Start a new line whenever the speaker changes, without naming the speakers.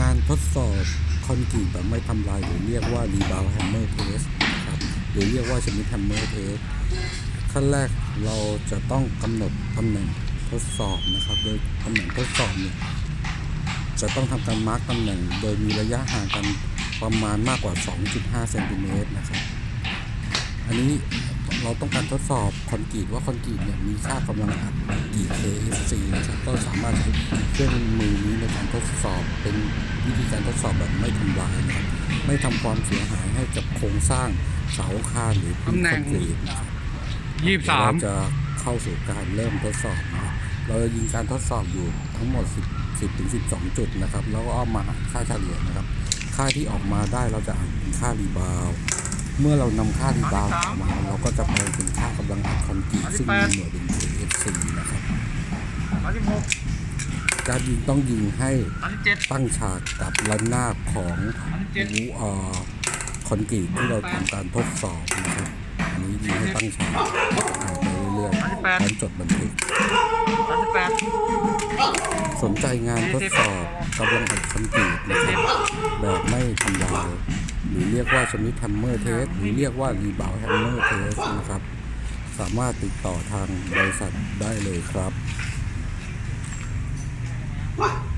การทดสอบคอนกรีตแบบไม่ทำลายหรือเรียกว่า rebound hammer test นะครับหรือเรียกว่าชนิดแฮมเมอร์เทสขั้นแรกเราจะต้องกำหนดตำแหน่งทดสอบนะครับ โดยตำแหน่งทดสอบเนี่ยจะต้องทำการมาร์กตำแหน่ง โดยมีระยะห่างกันประมาณมากกว่า 2.5 เซนติเมตรนะครับ อันนี้เราต้องการทดสอบคอนกรีตว่าคอนกรีตเนี่ยมีค่ากำลังอัดกี่ KSC นะครับก็สามารถใช้เครื่องมือนี้ในการทดสอบเป็นวิธีการทดสอบแบบไม่ทำลายนะครับไม่ทำความเสียหายให้กับโครงสร้างเสาอาคารหรือพื้นคอนกรีตนะครับ
ยี่สิบสาม
เราจะเข้าสู่การเริ่มทดสอบนะครับเราจะยิงการทดสอบอยู่ทั้งหมด 10 10ถึง12 จุดนะครับ แล้วก็เอามาหาค่าเฉลี่ยนะครับ ค่าที่ออกมาได้เราจะอ่านเป็นค่ารีบาวด์ เมื่อเรานำค่ารีบาวด์ออกมาเราก็จะแปลเป็นค่ากำลังอัดคอนกรีตซึ่งมีหน่วยเป็น KFC นะครับ
สามสิบหก
การยิงต้องยิงให้
สามสิบเจ็ด
ตั้งฉากกับระนาบของ
สามสิบเจ็ด
หูเอ่อคอนกรีตที่เราทำการทดสอบนะครับอันนี้ยิงให้ตั้งฉากอ่านไปเรื่อยๆพร้อมจดบันทึก
สามสิบแปด
สนใจงานทดสอบกำลังอัดคอนกรีตนะครับแบบไม่ทำลาย หรือเรียกว่าชนิดแฮมเมอร์เทสหรือเรียกว่ารีบาวแฮมเมอร์เทสนะครับ สามารถติดต่อทางบริษัทได้เลยครับ